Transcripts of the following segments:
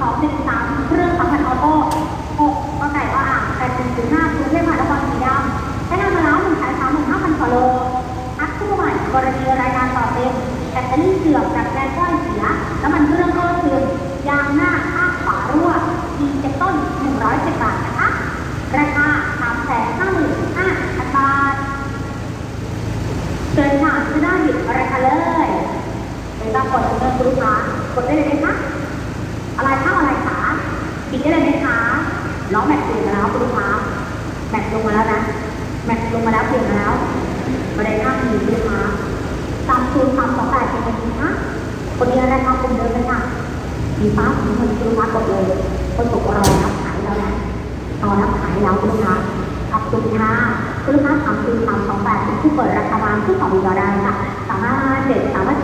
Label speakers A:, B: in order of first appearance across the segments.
A: สองหนึ่งสามเครื่องสัมผัสออโต้หกก็ไก่ว่าอ่างแปดหนึ่งศูนย์ห้ากรุงเทพมหานครสีดำใช้งานมาแล้วหนึ่งแสนสามหมื่นห้าพันกว่าโลอัพคู่ใหม่กรณีรายการต่อเต็มแบตเตอรี่เสื่อมจากแรงก้อนเสียน้ำมันเครื่องก็เสื่อมยางหน้าข้างขวารั่วดีเจ็ดต้นหนึ่งร้อยสิบบาทนะคะราคาสามแสนห้าหมื่นห้าพันบาท เชิญค่ะที่หน้าหยิบอะไรคะเลยเดี๋ยวจะกดเงินคุณลูกค้ากดได้เลยไหมคะ อะไรเข้าอะไรคะ ปิดได้เลยไหมคะล้อแม็กซ์เปลี่ยนมาแล้วคุณลูกค้าแม็กซ์ลงมาแล้วนะแม็กซ์ลงมาแล้วเปลี่ยนมาแล้วประเด็นห้าทีคุณลูกค้าสามศูนย์สามสองแปดเป็นยังไงคะคนนี้ราคาคงเดิมเลยค่ะมีฟ้าสีเงินคุณลูกค้ากดเลยคนตกรอนับขายแล้วนะรอนับขายแล้วคุณลูกค้าขอบคุณค่ะคุณลูกค้าสามสี่สามสองแปดเป็นผู้เปิดราคาบานที่สองวิวได้ค่ะสามารถเด็ดสามารถ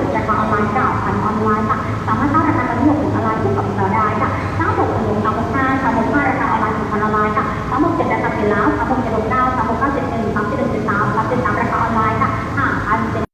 A: หกเจ็ดราคาเป็นแล้วสามหกเจ็ดหกเก้าสามหกเก้าเจ็ดหนึ่งสามเจ็ดหนึ่งเจ็ดสามสามเจ็ดสามราคาออนไลน์ค่ะห้าพันเจ็ด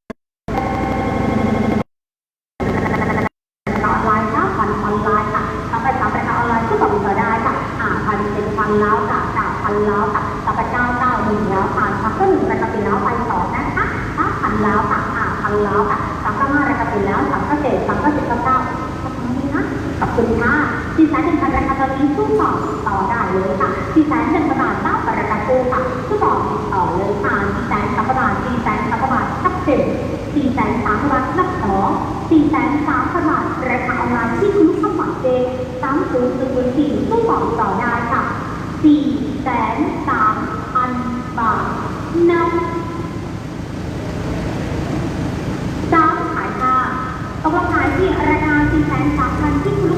A: ออนไลน์ค่ะพันออนไลน์ค่ะสามแปดสามรายกาออนไลน์ที่สองต่อได้ค่ะอ่าพันเป็นพันแล้วค่ะสามพันแล้วค่ะสามแปดเก้าเก้าหนึ่งแล้วผ่านค่ะก็หนึ่งรายการเป็นแล้วไปสองนะคะห้าพันแล้วค่ะอ่าพันแล้วค่ะสามเก้าห้ารายการเป็นแล้วสามเก้าเจ็ดสามเก้าสิบเก้าเก้าขอบคุณนะขอบคุณค่ะสี่แสนหนึ่งพันรายการตอนนี้สู้ต่อต่อได้เลยค่ะสี่แสนหนึ่งพันบาทเก้า คู่ค่ะสู้ต่อต่อเลยค่ะสี่แสนสามพันบาทสี่แสนสามพันบาททับเจ็ดสี่แสนสามพันบาททับสองสี่แสนสามพันบาทราคาออนไลน์ที่คุณลูกค้าหวังเจสามศูนย์ศูนย์สี่สู้ต่อต่อได้ค่ะสี่แสนสามพันบาทนับสามขายค่ะตกลงขายที่ราคา4 3 0 0 0ที่คุณลูกค้าหมายเลข